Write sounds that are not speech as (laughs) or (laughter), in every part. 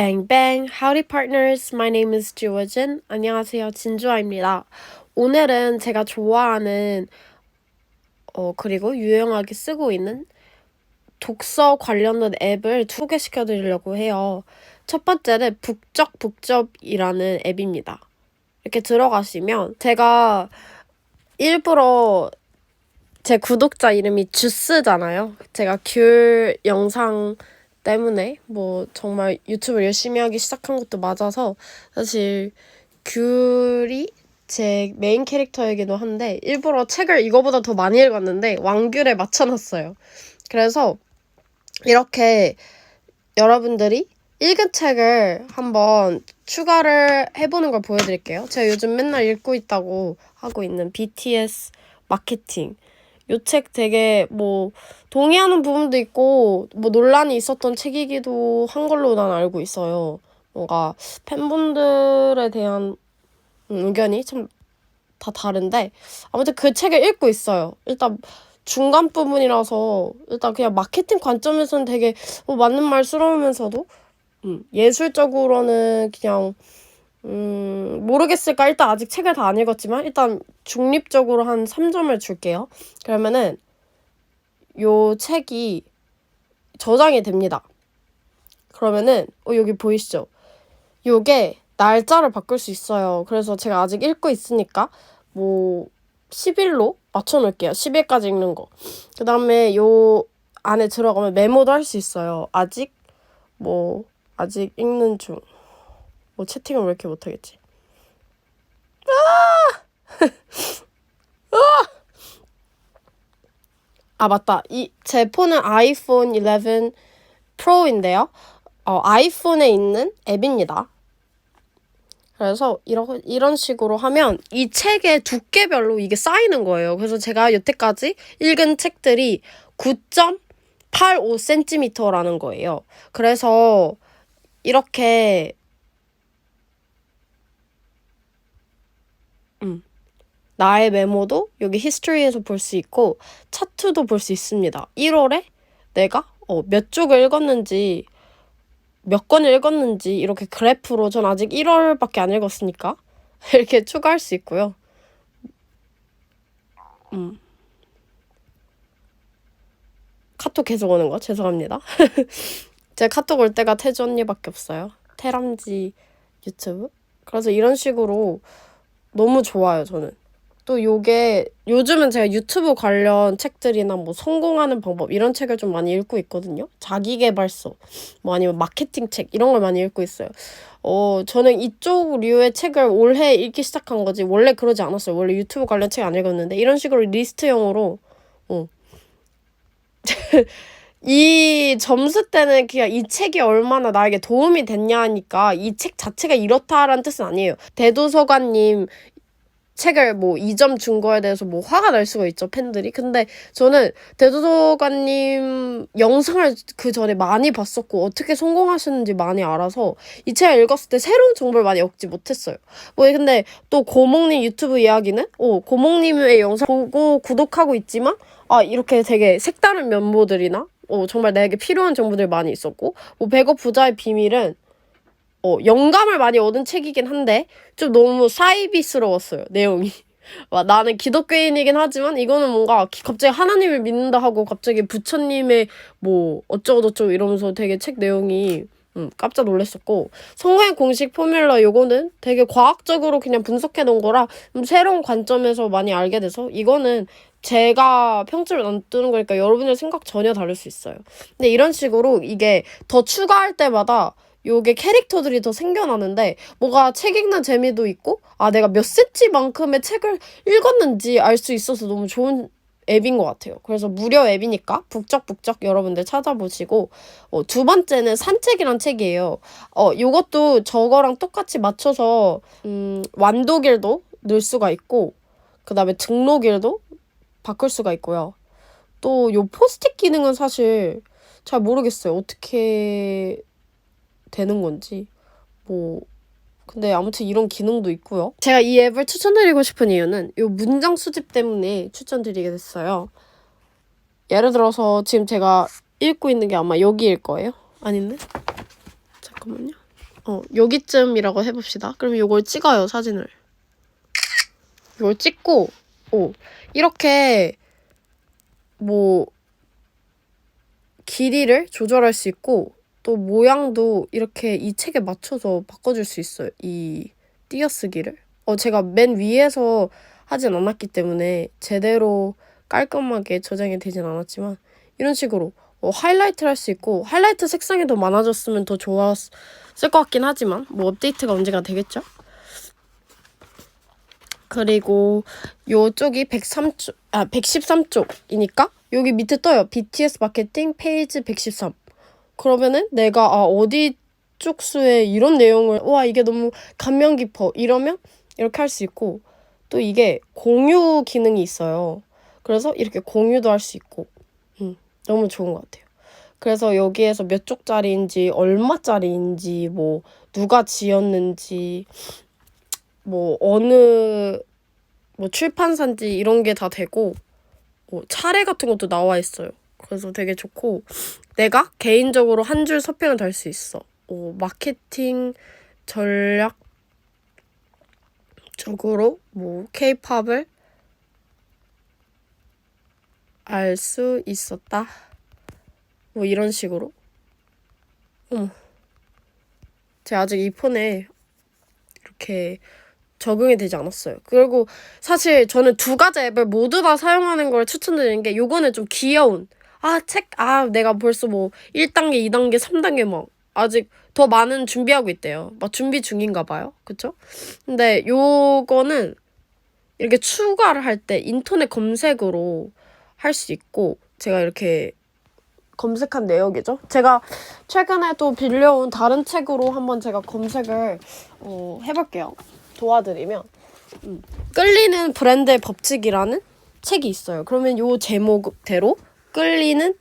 Bang, howdy partners. My name is 주워진. 안녕하세요, 진주아입니다. 오늘은 제가 좋아하는 어 그리고 유용하게 쓰고 있는 독서 관련된 앱을 두개 시켜 드리려고 해요. 첫 번째는 북적북적이라는 앱입니다. 이렇게 들어가시면 제가 일부러 제 구독자 이름이 주스잖아요. 제가 귤 영상 때문에 뭐 정말 유튜브를 열심히 하기 시작한 것도 맞아서 사실 귤이 제 메인 캐릭터이기도 한데 일부러 책을 이거보다 더 많이 읽었는데 왕귤에 맞춰놨어요. 그래서 이렇게 여러분들이 읽은 책을 한번 추가를 해보는 걸 보여드릴게요. 제가 요즘 맨날 읽고 있다고 하고 있는 BTS 마케팅. 요 책 되게 뭐 동의하는 부분도 있고 뭐 논란이 있었던 책이기도 한 걸로 난 알고 있어요. 뭔가 팬분들에 대한 의견이 참 다 다른데 아무튼 그 책을 읽고 있어요. 일단 중간 부분이라서 일단 그냥 마케팅 관점에서는 되게 뭐 맞는 말스러우면서도 음, 예술적으로는 그냥 음, 모르겠을까? 일단 아직 책을 다 안 읽었지만 일단 중립적으로 한 3점을 줄게요. 그러면은 요 책이 저장이 됩니다. 그러면은 어, 여기 보이시죠? 요게 날짜를 바꿀 수 있어요. 그래서 제가 아직 읽고 있으니까 뭐 10일로 맞춰 놓을게요. 10일까지 읽는 거. 그 다음에 요 안에 들어가면 메모도 할 수 있어요. 아직 뭐 아직 읽는 중. 뭐 채팅을 왜 이렇게 못하겠지? (laughs) 아 맞다. 이 제 폰은 아이폰 11 프로인데요. 어, 아이폰에 있는 앱입니다. 그래서 이런 이런 식으로 하면 이 책의 두께별로 이게 쌓이는 거예요. 그래서 제가 여태까지 읽은 책들이 9.85cm라는 거예요. 그래서 이렇게 나의 메모도 여기 히스토리에서 볼 수 있고 차트도 볼 수 있습니다. 1월에 내가 어, 몇 쪽을 읽었는지 몇 권을 읽었는지 이렇게 그래프로 전 아직 1월밖에 안 읽었으니까 (laughs) 이렇게 추가할 수 있고요. 음. 카톡 계속 오는 거 죄송합니다. (laughs) 제 카톡 올 때가 태주 언니밖에 없어요. 테람지 유튜브. 그래서 이런 식으로 너무 좋아요, 저는. 또 요게 요즘은 제가 유튜브 관련 책들이나 뭐 성공하는 방법 이런 책을 좀 많이 읽고 있거든요. 자기계발서 뭐 아니면 마케팅 책 이런 걸 많이 읽고 있어요. 어, 저는 이쪽 류의 책을 올해 읽기 시작한 거지 원래 그러지 않았어요. 원래 유튜브 관련 책 안 읽었는데 이런 식으로 리스트형으로 어. (laughs) 이 점수 때는 그냥 이 책이 얼마나 나에게 도움이 됐냐 하니까 이 책 자체가 이렇다라는 뜻은 아니에요. 대도서관님 책을 뭐 2점 준 거에 대해서 뭐 화가 날 수가 있죠, 팬들이. 근데 저는 대도서관님 영상을 그 전에 많이 봤었고, 어떻게 성공하셨는지 많이 알아서 이 책을 읽었을 때 새로운 정보를 많이 얻지 못했어요. 뭐, 근데 또 고목님 유튜브 이야기는, 어, 고목님의 영상 보고 구독하고 있지만, 아, 이렇게 되게 색다른 면모들이나, 어, 정말 나에게 필요한 정보들 많이 있었고, 뭐, 백억 부자의 비밀은, 어, 영감을 많이 얻은 책이긴 한데 좀 너무 사이비스러웠어요 내용이. (laughs) 와, 나는 기독교인이긴 하지만 이거는 뭔가 갑자기 하나님을 믿는다 하고 갑자기 부처님의 뭐 어쩌고저쩌고 이러면서 되게 책 내용이 음, 깜짝 놀랐었고 성공의 공식 포뮬러 요거는 되게 과학적으로 그냥 분석해 놓은 거라 좀 새로운 관점에서 많이 알게 돼서 이거는 제가 평점을 안 뜨는 거니까 여러분의 생각 전혀 다를 수 있어요. 근데 이런 식으로 이게 더 추가할 때마다 요게 캐릭터들이 더 생겨나는데 뭐가 책 읽는 재미도 있고 아 내가 몇 센치만큼의 책을 읽었는지 알 수 있어서 너무 좋은 앱인 것 같아요. 그래서 무료 앱이니까 북적북적 여러분들 찾아보시고 어, 두 번째는 산책이란 책이에요. 어 요것도 저거랑 똑같이 맞춰서 음, 완도길도 넣을 수가 있고 그 다음에 등록일도 바꿀 수가 있고요. 또 요 포스트잇 기능은 사실 잘 모르겠어요. 어떻게 되는 건지 뭐 근데 아무튼 이런 기능도 있고요. 제가 이 앱을 추천드리고 싶은 이유는 이 문장 수집 때문에 추천드리게 됐어요. 예를 들어서 지금 제가 읽고 있는 게 아마 여기일 거예요. 아닌데? 잠깐만요. 어, 여기쯤이라고 해봅시다. 그럼 요걸 찍어요, 사진을. 이걸 찍고, 오, 이렇게, 뭐, 길이를 조절할 수 있고, 또 모양도 이렇게 이 책에 맞춰서 바꿔줄 수 있어요. 이 띄어쓰기를. 어, 제가 맨 위에서 하진 않았기 때문에 제대로 깔끔하게 저장이 되진 않았지만, 이런 식으로 어, 하이라이트를 할 수 있고, 하이라이트 색상이 더 많아졌으면 더 좋았을 것 같긴 하지만, 뭐 업데이트가 언제가 되겠죠? 그리고 요쪽이 103쪽, 아, 113쪽이니까 여기 밑에 떠요. BTS 마케팅 페이지 113. 그러면은 내가 아, 어디 쪽수에 이런 내용을 와, 이게 너무 감명 깊어. 이러면 이렇게 할 수 있고 또 이게 공유 기능이 있어요. 그래서 이렇게 공유도 할 수 있고 음, 너무 좋은 것 같아요. 그래서 여기에서 몇 쪽짜리인지 얼마짜리인지 뭐 누가 지었는지 뭐 어느 뭐 출판사인지 이런 게 다 되고 뭐 차례 같은 것도 나와 있어요. 그래서 되게 좋고 내가 개인적으로 한 줄 서평을 달 수 있어. 어, 마케팅 전략 적으로 뭐 케이팝을 알 수 있었다. 뭐 이런 식으로. 어. 제가 아직 이 폰에 이렇게 적응이 되지 않았어요. 그리고 사실 저는 두 가지 앱을 모두 다 사용하는 걸 추천드리는 게 요거는 좀 귀여운 아, 책, 아, 내가 벌써 뭐 1단계, 2단계, 3단계 막 아직 더 많은 준비하고 있대요. 막 준비 중인가 봐요. 그쵸? 근데 요거는 이렇게 추가를 할 때 인터넷 검색으로 할 수 있고 제가 이렇게 검색한 내역이죠. 제가 최근에 또 빌려온 다른 책으로 한번 제가 검색을 어, 해볼게요. 도와드리면 음. 끌리는 브랜드의 법칙이라는 책이 있어요. 그러면 요 제목대로 끌리는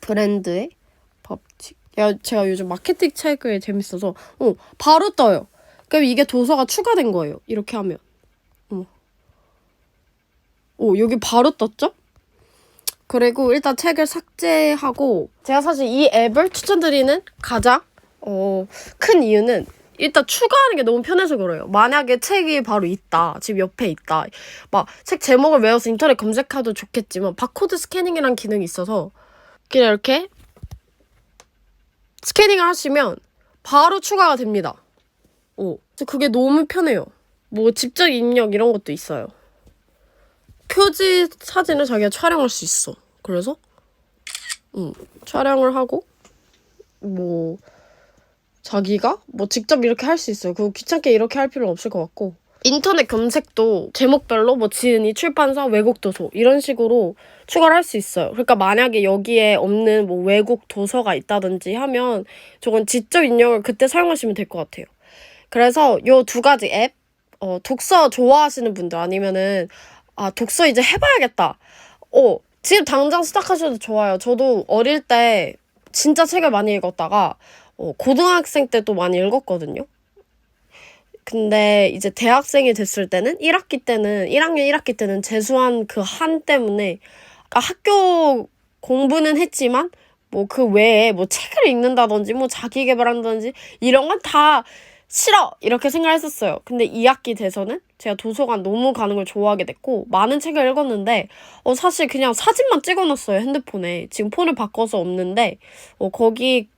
브랜드의 법칙. 야, 제가 요즘 마케팅 책을 재밌어서 어, 바로 떠요. 그럼 이게 도서가 추가된 거예요. 이렇게 하면. 어. 오, 여기 바로 떴죠? 그리고 일단 책을 삭제하고 제가 사실 이 앱을 추천드리는 가장 어, 큰 이유는 일단 추가하는 게 너무 편해서 그래요. 만약에 책이 바로 있다. 집 옆에 있다. 막 책 제목을 외워서 인터넷 검색해도 좋겠지만 바코드 스캐닝이라는 기능이 있어서 그냥 이렇게 스캐닝을 하시면 바로 추가가 됩니다. 오. 그게 너무 편해요. 뭐 직접 입력 이런 것도 있어요. 표지 사진을 자기가 촬영할 수 있어. 그래서 음, 촬영을 하고 뭐 자기가 뭐 직접 이렇게 할 수 있어요. 그거 귀찮게 이렇게 할 필요는 없을 것 같고 인터넷 검색도 제목별로 뭐 지은이 출판사 외국 도서 이런 식으로 추가를 할 수 있어요. 그러니까 만약에 여기에 없는 뭐 외국 도서가 있다든지 하면 저건 지적 입력을 그때 사용하시면 될 것 같아요. 그래서 요 두 가지 앱 어, 독서 좋아하시는 분들 아니면은 아 독서 이제 해봐야겠다. 어 지금 당장 시작하셔도 좋아요. 저도 어릴 때 진짜 책을 많이 읽었다가 어, 고등학생 때도 많이 읽었거든요. 근데 이제 대학생이 됐을 때는 1학기 때는 1학년 1학기 때는 재수한 그 한 때문에 아, 학교 공부는 했지만 뭐 그 외에 뭐 책을 읽는다든지 뭐 자기 개발한다든지 이런 건 다 싫어 이렇게 생각했었어요. 근데 2학기 돼서는 제가 도서관 너무 가는 걸 좋아하게 됐고 많은 책을 읽었는데 어 사실 그냥 사진만 찍어놨어요 핸드폰에 지금 폰을 바꿔서 없는데 어 거기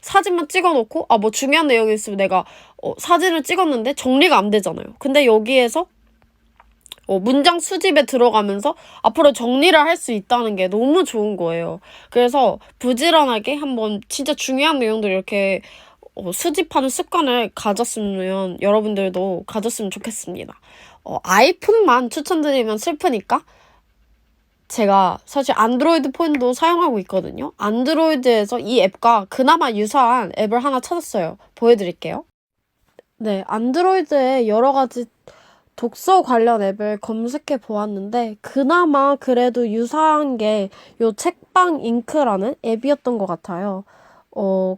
사진만 찍어놓고 아 뭐 중요한 내용이 있으면 내가 어, 사진을 찍었는데 정리가 안 되잖아요. 근데 여기에서 어, 문장 수집에 들어가면서 앞으로 정리를 할 수 있다는 게 너무 좋은 거예요. 그래서 부지런하게 한번 진짜 중요한 내용들 이렇게 어, 수집하는 습관을 가졌으면 여러분들도 가졌으면 좋겠습니다. 어, 아이폰만 추천드리면 슬프니까 제가 사실 안드로이드 폰도 사용하고 있거든요. 안드로이드에서 이 앱과 그나마 유사한 앱을 하나 찾았어요. 보여드릴게요. 네, 안드로이드에 여러 가지 독서 관련 앱을 검색해 보았는데 그나마 그래도 유사한 게 요 책방 잉크라는 앱이었던 것 같아요. 어,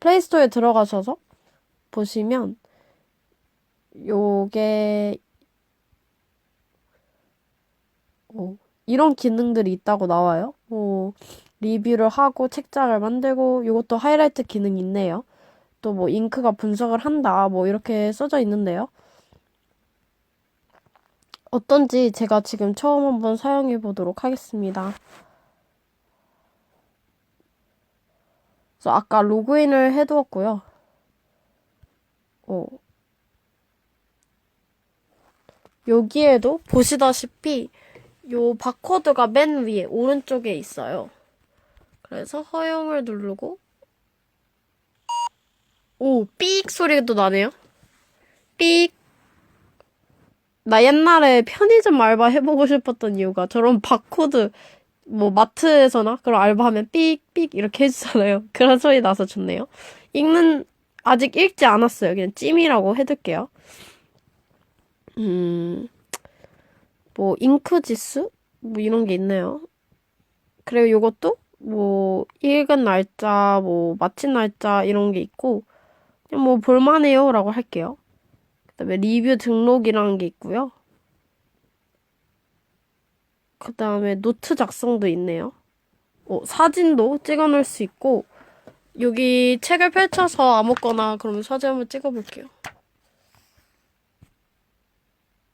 플레이스토어에 들어가셔서 보시면 요게 어, 이런 기능들이 있다고 나와요. 뭐 리뷰를 하고 책장을 만들고 이것도 하이라이트 기능이 있네요. 또 뭐 잉크가 분석을 한다 뭐 이렇게 써져 있는데요. 어떤지 제가 지금 처음 한번 사용해 보도록 하겠습니다. 그래서 아까 로그인을 해두었고요. 어. 여기에도 보시다시피 요 바코드가 맨 위에 오른쪽에 있어요. 그래서 허용을 누르고 오, 삑 소리도 나네요. 삑. 나 옛날에 편의점 알바 해보고 싶었던 이유가 저런 바코드 뭐 마트에서나 그런 알바하면 삑삑 이렇게 해주잖아요. (laughs) 그런 소리 나서 좋네요. 읽는 아직 읽지 않았어요. 그냥 찜이라고 해둘게요. 음, 뭐 잉크 지수 뭐 이런 게 있네요. 그리고 요것도 뭐 읽은 날짜, 뭐 마친 날짜 이런 게 있고 그냥 뭐 볼만해요라고 할게요. 그다음에 리뷰 등록이라는 게 있고요. 그다음에 노트 작성도 있네요. 어, 사진도 찍어 놓을 수 있고 여기 책을 펼쳐서 아무거나 그러면 사진 한번 찍어 볼게요.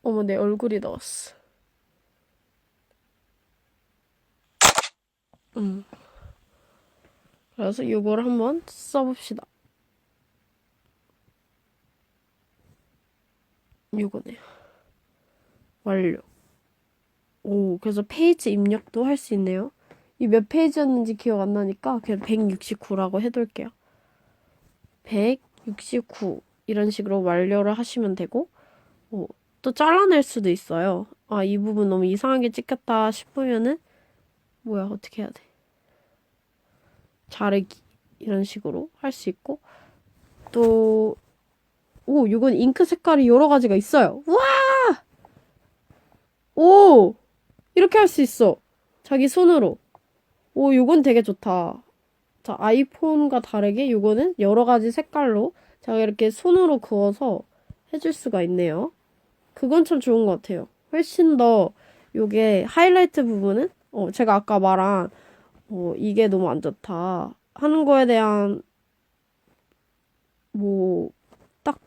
어머 내 얼굴이 나왔어. 음. 그래서 이걸 한번 써봅시다. 요거네요. 완료. 오, 그래서 페이지 입력도 할 수 있네요. 이 몇 페이지였는지 기억 안 나니까 그냥 169라고 해둘게요. 169 이런 식으로 완료를 하시면 되고 오, 또 잘라낼 수도 있어요. 아, 이 부분 너무 이상하게 찍혔다 싶으면은 뭐야, 어떻게 해야 돼? 자르기 이런 식으로 할 수 있고 또 오, 이건 잉크 색깔이 여러 가지가 있어요. 와! 오! 이렇게 할 수 있어. 자기 손으로. 오, 요건 되게 좋다. 자, 아이폰과 다르게 요거는 여러 가지 색깔로 제가 이렇게 손으로 그어서 해줄 수가 있네요. 그건 참 좋은 것 같아요. 훨씬 더 요게 하이라이트 부분은 어, 제가 아까 말한 어, 이게 너무 안 좋다 하는 거에 대한 뭐 딱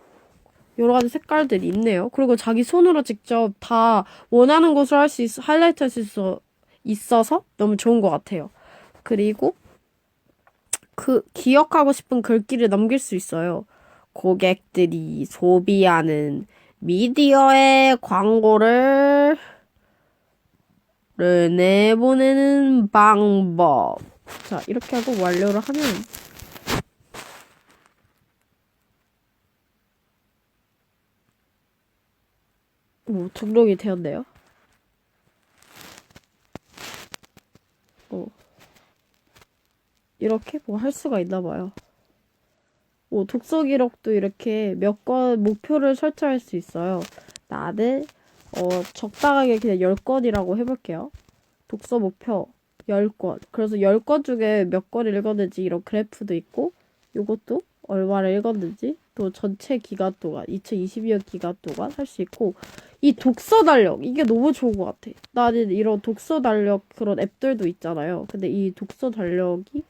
여러 가지 색깔들이 있네요. 그리고 자기 손으로 직접 다 원하는 곳을 할 수 있어 하이라이트 할 수 있어 있어서 너무 좋은 것 같아요. 그리고 그 기억하고 싶은 글귀를 남길 수 있어요. 고객들이 소비하는 미디어의 광고를 를 내보내는 방법. 자, 이렇게 하고 완료를 하면 오, 등록이 되었네요. 오. 이렇게 뭐 할 수가 있나 봐요. 오, 독서 기록도 이렇게 몇 건 목표를 설정할 수 있어요. 나는 어, 적당하게 그냥 10건이라고 해볼게요. 독서 목표 10권. 그래서 10권 중에 몇권 읽었는지 이런 그래프도 있고, 요것도 얼마를 읽었는지, 또 전체 기간 동안, 2022년 기간 동안 할 수 있고, 이 독서 달력, 이게 너무 좋은 것 같아. 나는 이런 독서 달력 그런 앱들도 있잖아요. 근데 이 독서 달력이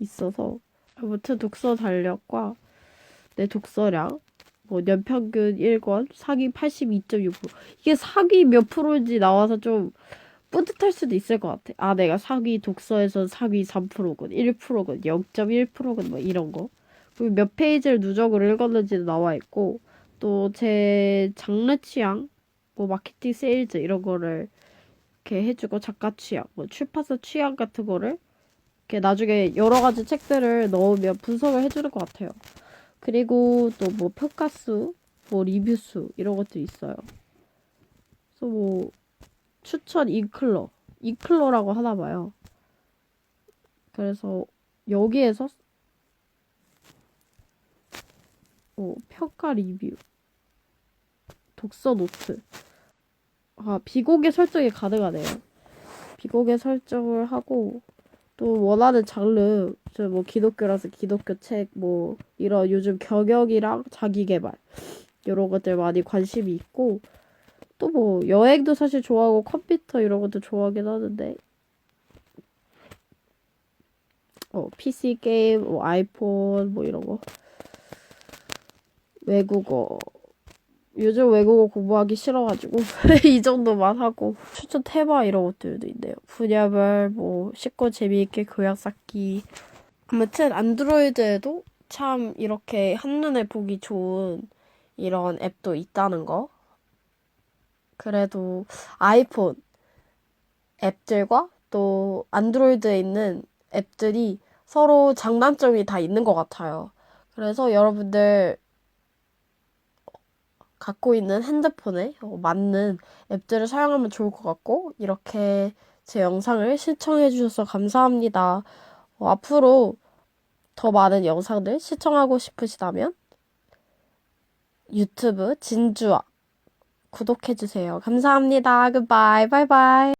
있어서, 아무튼 독서 달력과 내 독서량, 뭐 연평균 1권, 사기 82.6%. 이게 사기 몇 프로인지 나와서 좀 뿌듯할 수도 있을 것 같아. 아, 내가 사기 독서에서 사기 3%군, 1%군, 0.1%군, 뭐 이런 거. 그리고 몇 페이지를 누적으로 읽었는지도 나와 있고, 또 제 장르 취향, 뭐 마케팅 세일즈 이런 거를 이렇게 해주고, 작가 취향, 뭐 출판사 취향 같은 거를 이렇게 나중에 여러 가지 책들을 넣으면 분석을 해주는 것 같아요. 그리고 또 뭐 평가수, 뭐 리뷰수 이런 것도 있어요. 그래서 뭐 추천 이클러, 이클러라고 하나 봐요. 그래서 여기에서 어, 평가 리뷰, 독서 노트, 아 비공개 설정이 가능하네요. 비공개 설정을 하고 또 원하는 장르, 저 뭐 기독교라서 기독교 책, 뭐 이런 요즘 경영이랑 자기개발 이런 것들 많이 관심이 있고 또 뭐 여행도 사실 좋아하고 컴퓨터 이런 것도 좋아하긴 하는데 어, PC 게임, 뭐 아이폰 뭐 이런 거. 외국어. 요즘 외국어 공부하기 싫어가지고 (laughs) 이 정도만 하고 추천 테마 이런 것들도 있네요. 분야별 뭐 쉽고 재미있게 교양 쌓기. 아무튼 안드로이드에도 참 이렇게 한눈에 보기 좋은 이런 앱도 있다는 거. 그래도 아이폰 앱들과 또 안드로이드에 있는 앱들이 서로 장단점이 다 있는 것 같아요. 그래서 여러분들 갖고 있는 핸드폰에 어, 맞는 앱들을 사용하면 좋을 것 같고, 이렇게 제 영상을 시청해 주셔서 감사합니다. 어, 앞으로 더 많은 영상들 시청하고 싶으시다면 유튜브 진주아 구독해 주세요. 감사합니다. 굿바이. 바이바이.